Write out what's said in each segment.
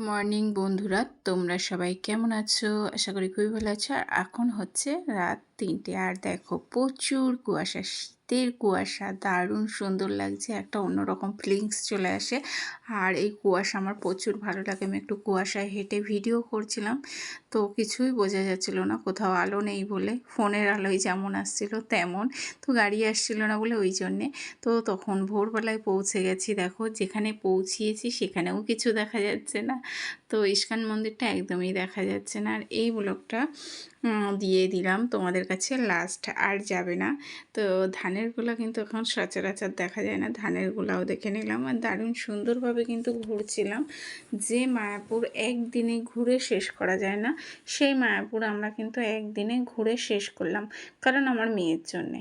Morning বন্ধুরা, তোমরা সবাই কেমন আছো? আশা করি খুবই ভালো আছো। আর এখন হচ্ছে রাত তিনটে। আর দেখো, প্রচুর কুয়াশা শীতের কুয়াশা, দারুণ সুন্দর লাগছে, একটা অন্যরকম ফিলিংস চলে আসে। আর এই কুয়াশা আমার প্রচুর ভালো লাগে। আমি একটু কুয়াশায় হেঁটে ভিডিও করছিলাম, তো কিছুই বোঝা যাচ্ছিল না, কোথাও আলো নেই বলে, ফোনের আলোয় যেমন আসছিল তেমন, তো গাড়ি আসছিল না বলে ওই জন্যে। তো তখন ভোরবেলায় পৌঁছে গেছি, দেখো, যেখানে পৌঁছিয়েছি সেখানেও কিছু দেখা যাচ্ছে না। তো ইস্কান মন্দিরটা একদমই দেখা যাচ্ছে না। আর এই ব্লগটা দিয়ে দিলাম তোমাদের কাছে লাস্ট আর যাবে না। তো ধানের ধানেরগুলো কিন্তু এখন সচরাচর দেখা যায় না। ধানের ধানেরগুলাও দেখে নিলাম। আর দারুণ সুন্দরভাবে কিন্তু ঘুরছিলাম। যে মায়াপুর একদিনে ঘুরে শেষ করা যায় না, সেই মায়াপুর আমরা কিন্তু একদিনে ঘুরে শেষ করলাম। কারণ আমার মেয়ের জন্যে।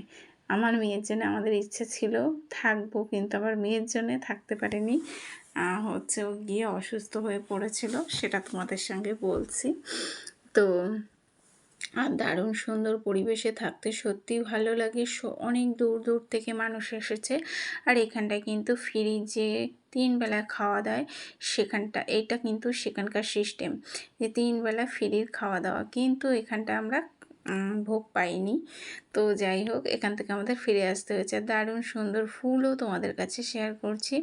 আমার মেয়ের জন্য আমাদের ইচ্ছে ছিল থাকব, কিন্তু আমার মেয়ের জন্যে থাকতে পারিনি। হচ্ছে ও গিয়ে অসুস্থ হয়ে পড়েছিল, সেটা তোমাদের সঙ্গে বলছি। তো, আর দারুণ সুন্দর পরিবেশে থাকতে সত্যি ভালো লাগে। অনেক দূর দূর থেকে মানুষ এসেছে। আর এখানটায় কিন্তু ফ্রি যে তিন বেলা খাওয়া দেয়, সেখানটা, এটা কিন্তু সেখানকার সিস্টেম যে তিন বেলা ফ্রির খাওয়া দাওয়া। কিন্তু এখানটা আমরা ভোগ পাইনি। তো যাই হোক, এখান থেকে আমাদের ফিরে আসতে হয়েছে। দারুণ সুন্দর ফুলও তোমাদের কাছে শেয়ার করছি।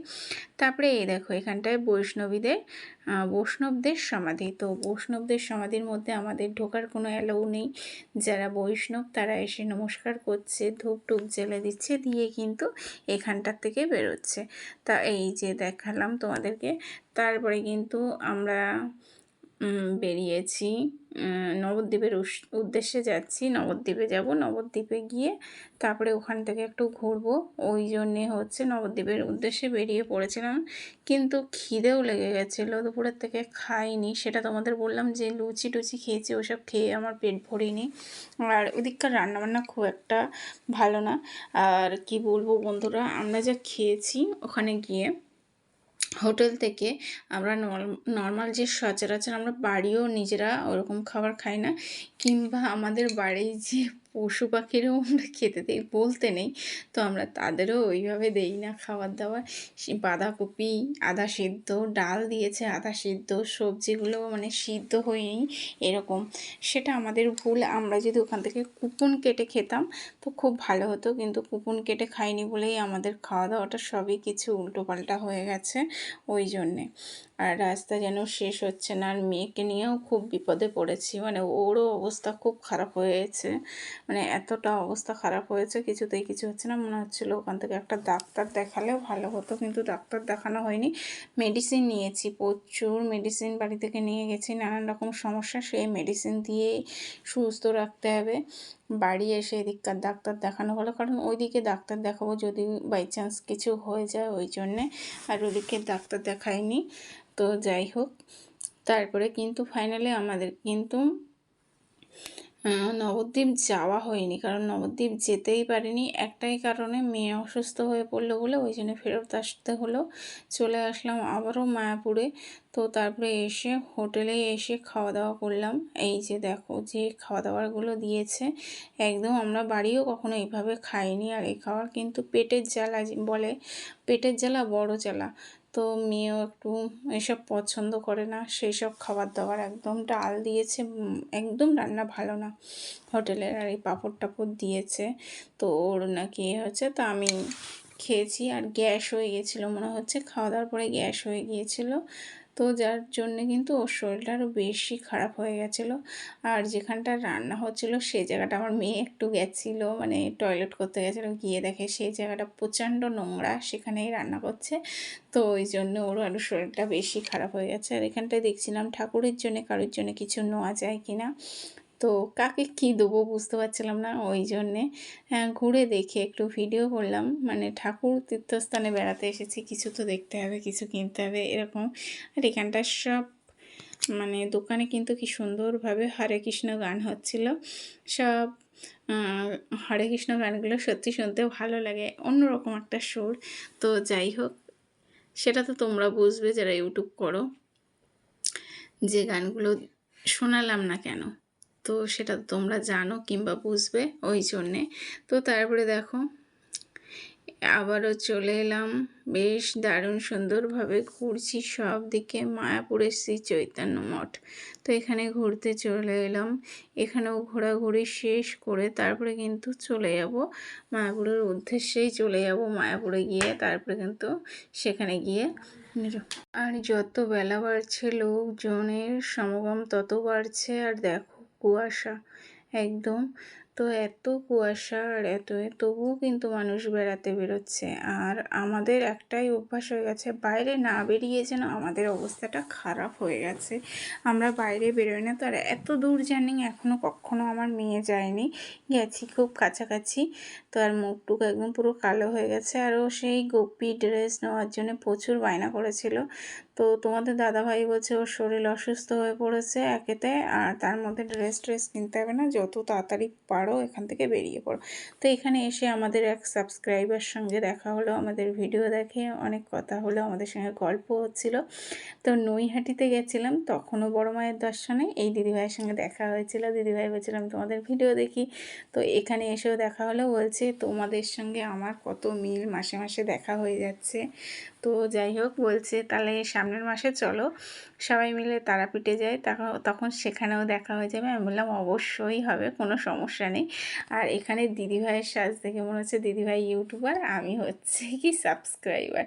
তারপরে এই দেখো, এখানটায় বৈষ্ণবীদের বৈষ্ণবদের সমাধি। তো বৈষ্ণবদের সমাধির মধ্যে আমাদের ঢোকার কোনো অ্যালাউ নেই। যারা বৈষ্ণব, তারা এসে নমস্কার করছে, ধূপ টুপ জেলে দিচ্ছে, দিয়ে কিন্তু এখানটার থেকে বেরোচ্ছে। তা এই যে দেখালাম তোমাদেরকে। তারপরে কিন্তু আমরা বেরিয়েছি। নবদ্বীপের উদ্দেশ্যে যাচ্ছি। নবদ্বীপে যাব। নবদ্বীপে গিয়ে তারপরে ওখান থেকে একটু ঘুরবো। ওই জন্যে হচ্ছে নবদ্বীপের উদ্দেশ্যে বেরিয়ে পড়েছিলাম। কিন্তু খিদেও লেগে গেছিল। দুপুরের থেকে খাইনি। সেটা তোমাদের বললাম যে লুচি টুচি খেয়েছি, ওসব খেয়ে আমার পেট ভরিনি। আর ওদিককার রান্নাবান্না খুব একটা ভালো না। আর কি বলব বন্ধুরা, আমরা যা খেয়েছি ওখানে গিয়ে হোটেল থেকে আমরা নর্মাল যে সচরাচর আমরা বাড়িও নিজেরা ওরকম খাবার খাই না, কিংবা আমাদের বাড়ির যে পশু পাখিরও আমরা খেতে দিই, বলতে নেই। তো আমরা তাদেরও ওইভাবে দেই না খাবার দাবার বাঁধাকপি, আদা সিদ্ধ, ডাল দিয়েছে, আদা সিদ্ধ, সবজিগুলো মানে সিদ্ধ হয়নি এরকম। সেটা আমাদের ভুল। আমরা যদি ওখান থেকে কুপন কেটে খেতাম তো খুব ভালো হতো, কিন্তু কুপন কেটে খাইনি বলেই আমাদের খাওয়া দাওয়াটা সবই কিছু উল্টোপাল্টা হয়ে গেছে ওই জন্যে। আর রাস্তা যেন শেষ হচ্ছে না, আর মেয়েকে নিয়েও খুব বিপদে পড়েছি। মানে ওরও অবস্থা খুব খারাপ হয়েছে। মানে এতটা অবস্থা খারাপ হয়েছে, কিছুতেই কিছু হচ্ছে না। মনে হচ্ছিল ওখান থেকে একটা ডাক্তার দেখালেও ভালো হতো, কিন্তু ডাক্তার দেখানো হয়নি। মেডিসিন নিয়েছি, প্রচুর মেডিসিন বাড়ি থেকে নিয়ে গেছি, নানান রকম সমস্যা, সেই মেডিসিন দিয়েই সুস্থ রাখতে হবে। বাড়ি এসে এদিককার ডাক্তার দেখানো হলো, কারণ ওইদিকে ডাক্তার দেখাবো যদি বাই চান্স কিছু হয়ে যায় ওই জন্যে, আর ওদিকে ডাক্তার দেখায়নি। তো যাই হোক, তারপরে কিন্তু ফাইনালি আমাদের কিন্তু নবদ্বীপ যাওয়া হয়নি। কারণ নবদ্বীপ যেতেই পারিনি। একটাই কারণে মেয়ে অসুস্থ হয়ে পড়ল বলে ওই জন্য ফেরত আসতে হলো। চলে আসলাম আবারও মায়াপুরে। তো তারপরে এসে হোটেলে এসে খাওয়া দাওয়া করলাম। এই যে দেখো যে খাওয়া দাওয়ারগুলো দিয়েছে, একদম আমরা বাড়িও কখনো এইভাবে খাইনি। আর এই খাওয়ার কিন্তু পেটের জ্বালা বলে, পেটের জ্বালা বড় জ্বালা। তো মেয়েও একটু এসব পছন্দ করে না। সেই সব খাবার দাবার একদম ডাল দিয়েছে। একদম রান্না ভালো না। হোটেলের আর এই পাঁপড় টাপড় দিয়েছে। তো ওর নাকি হচ্ছে, তো আমি খেয়েছি আর গ্যাস হয়ে গিয়েছিল মনে হচ্ছে। খাওয়া দাওয়ার পরে গ্যাস হয়ে গিয়েছিল। তো যার জন্যে কিন্তু ওর শরীরটা আরও বেশি খারাপ হয়ে গেছিল। আর যেখানটা রান্না হচ্ছিল সেই জায়গাটা আমার মেয়ে একটু গেছিল মানে টয়লেট করতে গেছিল, গিয়ে দেখে সেই জায়গাটা প্রচণ্ড নোংরা সেখানেই রান্না করছে। তো ওই জন্য ওর আরও শরীরটা বেশি খারাপ হয়ে গেছে। আর এখানটায় দেখছিলাম ঠাকুরের জন্য কারোর জন্য কিছু নেওয়া যায় কি না তো কাকে কি দেবো বুঝতে পারছিলাম না, ওই জন্যে হ্যাঁ ঘুরে দেখে, একটু ভিডিও করলাম। মানে ঠাকুর তীর্থস্থানে বেড়াতে এসেছি, কিছু তো দেখতে হবে, কিছু কিনতে হবে, এরকম। আর এখানটার সব মানে দোকানে কিন্তু কি সুন্দরভাবে হরে কৃষ্ণ গান হচ্ছিল। সব হরে কৃষ্ণ গানগুলো সত্যি শুনতে ভালো লাগে, অন্যরকম একটা সুর। তো যাই হোক, সেটা তো তোমরা বুঝবে যারা ইউটিউব করো, যে গানগুলো শোনালাম না কেন। তো সেটা তোমরা জানো কিংবা বুঝবে ওই জন্যে। তো তারপরে দেখো, আবারও চলে এলাম। বেশ দারুণ সুন্দরভাবে ঘুরছি সব দিকে মায়াপুরের শ্রী চৈতন্য মঠ। তো এখানে ঘুরতে চলে এলাম। এখানেও ঘোরাঘুরি শেষ করে তারপরে কিন্তু চলে যাব মায়াপুরের উদ্দেশ্যেই চলে যাব মায়াপুরে গিয়ে, তারপরে কিন্তু সেখানে গিয়ে আর যত বেলা বাড়ছে, লোকজনের সমাগম তত বাড়ছে। আর দেখো কুয়াশা একদম। তো এত কুয়াশা আর এত, তবুও কিন্তু মানুষ বেড়াতে বেরোচ্ছে। আর আমাদের একটাই অভ্যাস হয়ে গেছে, বাইরে না বেরিয়ে যেন আমাদের অবস্থাটা খারাপ হয়ে গেছে। আমরা বাইরে বেরোই না, তো আর এত দূর জার্নি এখনও কখনও আমার মেয়ে যায়নি। গেছি খুব কাছাকাছি, তো আর মুখটুক একদম পুরো কালো হয়ে গেছে। আর ও সেই গোপি ড্রেস নেওয়ার জন্য প্রচুর বায়না করেছিল। তো তোমাদের দাদাভাই বলছে, ওর শরীর অসুস্থ হয়ে পড়েছে একেতে, আর তার মধ্যে ড্রেস ট্রেস কিনতে হবে না, যত তাড়াতাড়ি পারো এখান থেকে বেরিয়ে পড়ো। তো এখানে এসে আমাদের এক সাবস্ক্রাইবার সঙ্গে দেখা হলো, আমাদের ভিডিও দেখে, অনেক কথা হলো, আমাদের সঙ্গে গল্প হচ্ছিল। তো নৈহাটিতে গেছিলাম, তখনও বড় মায়ের দর্শনে, এই দিদিভাইয়ের সঙ্গে দেখা হয়েছিল। দিদিভাই বলছিলাম তোমাদের ভিডিও দেখি। তো এখানে এসেও দেখা হলো, বলছে, তোমাদের সঙ্গে আমার কত মিল, মাসে মাসে দেখা হয়ে যাচ্ছে। তো যাই হোক বলছে, তাহলে সামনের মাসে চলো। সবাই মিলে তারাপীঠে যাই তখন সেখানেও দেখা হয়ে যাবে। আমি বললাম, অবশ্যই হবে, কোনো সমস্যা নেই। আর এখানে দিদিভাইয়ের সাজ দেখে মনে হচ্ছে দিদিভাই ইউটিউবার, আমি হচ্ছে কি সাবস্ক্রাইবার।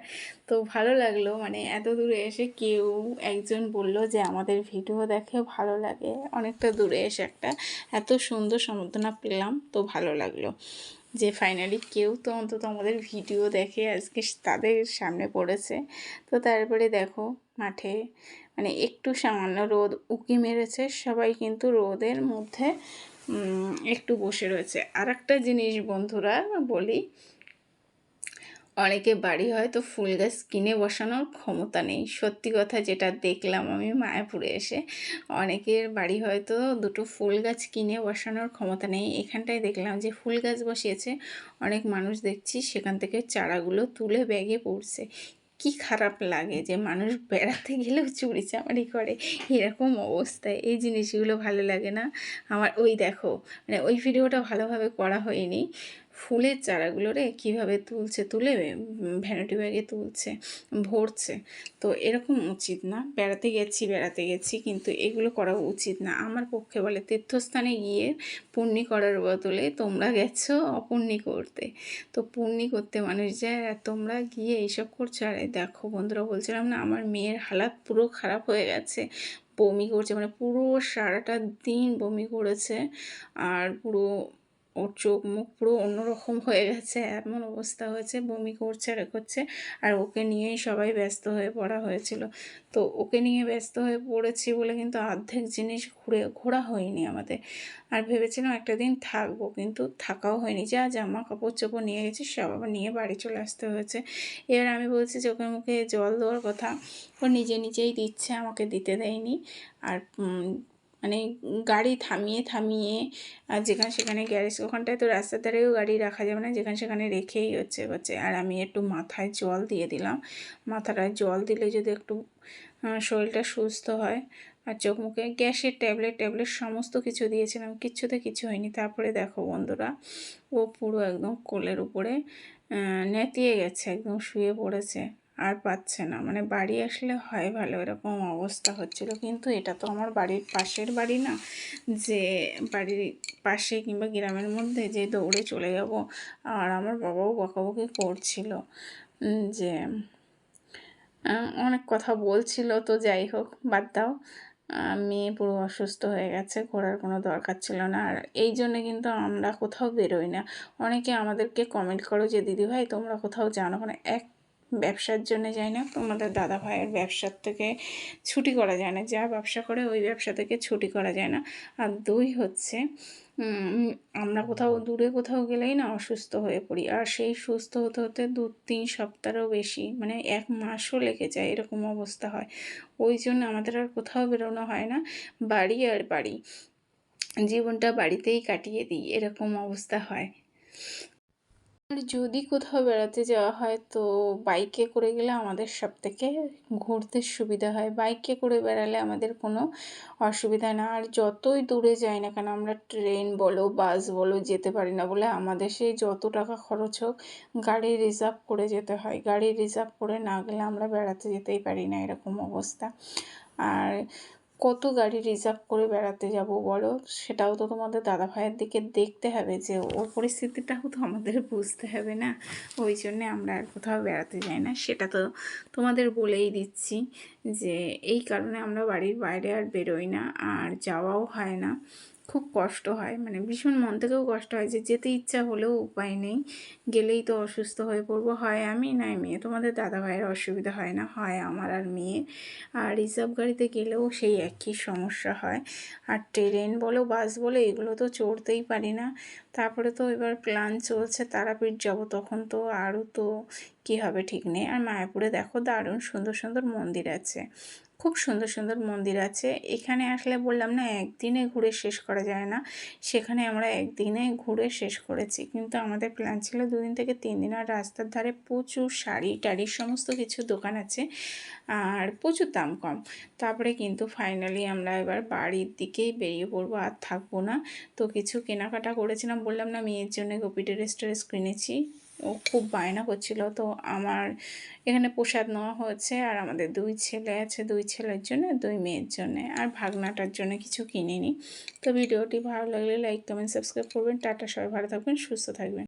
তো ভালো লাগল মানে এত দূরে এসে কেউ একজন বলল যে, আমাদের ভিডিও দেখে ভালো লাগে। অনেকটা দূরে এসে একটা এত সুন্দর সম্বোধনা পেলাম, তো ভালো লাগল। যে ফাইনালি কেউ তো অন্তত আমাদের ভিডিও দেখে আজকে তাদের সামনে পড়েছে। তো তারপরে দেখো মাঠে মানে একটু সামান্য রোদ উকি মেরেছে, সবাই কিন্তু রোদের মধ্যে একটু বসে রয়েছে। আর একটা জিনিস বন্ধুরা বলি অনেকে বাড়ি হয়তো ফুল গাছ কিনে বসানোর ক্ষমতা নেই। সত্যি কথা যেটা দেখলাম আমি মায়াপুরে এসে, অনেকের বাড়ি হয়তো দুটো ফুল গাছ কিনে বসানোর ক্ষমতা নেই। এখানটায় দেখলাম যে ফুল গাছ বসিয়েছে, অনেক মানুষ দেখছি সেখান থেকে চারাগুলো তুলে ব্যাগে পড়ছে। কি খারাপ লাগে যে মানুষ বেড়াতে গেলেও চুরি চামারি করে। এরকম অবস্থায় এই জিনিসগুলো ভালো লাগে না। আমার ওই দেখো মানে ওই ভিডিওটা ভালোভাবে করা হয়নি। ফুলের চারাগুলো রে কীভাবে তুলছে? তুলে ভ্যানিটি ব্যাগে তুলছে, ভরছে। তো এরকম উচিত না। বেড়াতে গেছি বেড়াতে গেছি, কিন্তু এগুলো করা উচিত না। আমার পক্ষে বলে, তীর্থস্থানে গিয়ে পুণ্যি করার বদলে তোমরা গেছো অপূর্ণি করতে। তো পুণ্যি করতে মানুষ যায় আর তোমরা গিয়ে এইসব করছ। আর দেখো বন্ধুরা, বলছিলাম না, আমার মেয়ের হালাত পুরো খারাপ হয়ে গেছে। বমি করছে মানে পুরো সারাটা দিন বমি করেছে। আর পুরো ওর চোখ মুখ পুরো অন্যরকম হয়ে গেছে, এমন অবস্থা হয়েছে, বমি করছে আর করছে, আর ওকে নিয়েই সবাই ব্যস্ত হয়ে পড়া হয়েছিল। তো ওকে নিয়ে ব্যস্ত হয়ে পড়েছি বলে কিন্তু অর্ধেক জিনিস ঘুরে, ঘোরা হয়নি আমাদের। আর ভেবেছিলাম একটা দিন থাকব, কিন্তু থাকাও হয়নি। যা জামা কাপড় চোপড় নিয়ে গেছি সব আবার নিয়ে বাড়ি চলে আসতে হয়েছে। এবার আমি বলছি চোখে মুখে জল দেওয়ার কথা, ও নিজে নিজেই দিচ্ছে, আমাকে দিতে দেয়নি। আর মানে গাড়ি থামিয়ে থামিয়ে, আর যেখানে সেখানে গ্যারেজ ওখানটায় তো রাস্তার ধারেও গাড়ি রাখা যাবে না, যেখানে সেখানে রেখেই হচ্ছে হচ্ছে। আর আমি একটু মাথায় জল দিয়ে দিলাম। মাথাটায় জল দিলে যদি একটু শরীরটা সুস্থ হয় আর চোখ মুখে, গ্যাসের ট্যাবলেট ট্যাবলেট সমস্ত কিছু দিয়েছিলাম, কিচ্ছুতে কিছু হয়নি। তারপরে দেখো বন্ধুরা, ও পুরো একদম কোলের উপরে নেতিয়ে গেছে, একদম শুয়ে পড়েছে। আর পাচ্ছে না। মানে বাড়ি আসলে হয় ভালো, এরকম অবস্থা হচ্ছিল। কিন্তু এটা তো আমার বাড়ির পাশের বাড়ি না, যে বাড়ির পাশে কিংবা গ্রামের মধ্যে যে দৌড়ে চলে যাব, আর আমার বাবাও বকাবকি করছিল যে অনেক কথা বলছিল, তো যাই হোক, বাদ দাও। মেয়ে পুরো অসুস্থ হয়ে গেছে ঘোরার কোনো দরকার ছিল না। আর এই জন্যে কিন্তু আমরা কোথাও বেরোই না। অনেকে আমাদেরকে কমেন্ট করো যে দিদিভাই তোমরা কোথাও জানো না? এক ব্যবসার জন্য যায় না। তোমাদের দাদা ভাইয়ের ব্যবসার থেকে ছুটি করা যায় না। যা ব্যবসা করে ওই ব্যবসা থেকে ছুটি করা যায় না। আর দুই হচ্ছে আমরা কোথাও, দূরে কোথাও গেলেই না অসুস্থ হয়ে পড়ি। আর সেই সুস্থ হতে হতে দু তিন সপ্তাহও বেশি মানে এক মাসও লেগে যায় এরকম অবস্থা হয়। ওই জন্য আমাদের আর কোথাও বেরোনো হয় না। বাড়ি আর বাড়ি। জীবনটা বাড়িতেই কাটিয়ে দিই, এরকম অবস্থা হয়। যদি কোথাও বেড়াতে যাওয়া হয়, তো বাইকে করে গেলে আমাদের সব থেকে ঘুরতে সুবিধা হয়। বাইকে করে বেড়ালে আমাদের কোনো অসুবিধা না। আর যতই দূরে যাই না কেন, আমরা ট্রেন বলো বাস বলো, যেতে পারি না বলে আমাদের সেই যত টাকা খরচ হোক, গাড়ি রিজার্ভ করে যেতে হয়। গাড়ি রিজার্ভ করে না গেলে আমরা বেড়াতে যেতেই পারি না, এরকম অবস্থা। আর কত গাড়ি রিজার্ভ করে বেড়াতে যাব বলো? সেটাও তো তোমাদের দাদা ভাইয়ের দিকে দেখতে হবে যে ও পরিস্থিতিটাও তো আমাদের বুঝতে হবে না। ওই জন্যে আমরা আর কোথাও বেড়াতে যাই না। সেটা তো তোমাদের বলেই দিচ্ছি যে এই কারণে আমরা বাড়ির বাইরে আর বেরোই না, আর যাওয়াও হয় না। খুব কষ্ট হয়। মানে ভীষণ মন থেকেও কষ্ট হয় যে যেতে ইচ্ছা হলেও উপায় নেই। গেলেই তো অসুস্থ হয়ে পড়ব। হয় আমি নাই মেয়ে। তোমাদের দাদা ভাইয়ের অসুবিধা হয় না। হয় আমার আর মেয়ে। আর রিজার্ভ গাড়িতে গেলেও সেই একই সমস্যা হয়। আর ট্রেন বলো, বাস বলো, এগুলো তো চড়তেই পারি না। তারপরে তো এবার প্ল্যান চলছে, তারাপীঠ যাব। তখন তো আরও তো কী হবে ঠিক নেই। আর মায়াপুরে দেখো দারুণ সুন্দর সুন্দর মন্দির আছে। খুব সুন্দর সুন্দর মন্দির আছে। এখানে আসলে বললাম না, একদিনে ঘুরে শেষ করা যায় না। সেখানে আমরা একদিনে ঘুরে শেষ করেছি। কিন্তু আমাদের প্ল্যান ছিল দুদিন থেকে তিন দিন। আর রাস্তার ধারে প্রচুর শাড়ি টাড়ি সমস্ত কিছু দোকান আছে। আর প্রচুর দাম কম। তারপরে কিন্তু ফাইনালি আমরা এবার বাড়ির দিকেই বেরিয়ে পড়ব। আর থাকব না। তো কিছু কেনাকাটা করেছিলাম, বললাম না, মেয়ের জন্য গোপি ড্রেস ট্রেস কিনেছি। ও খুব বায়না করছিল। তো আমার এখানে প্রসাদ নেওয়া হয়েছে আর আমাদের দুই ছেলে আছে, দুই ছেলের জন্য, দুই মেয়ের জন্য। আর ভাগনাটার জন্য কিছু কিনিনি। তো ভিডিওটি ভালো লাগলে লাইক কমেন্ট সাবস্ক্রাইব করবেন। টাটা, সবাই ভালো থাকবেন, সুস্থ থাকবেন।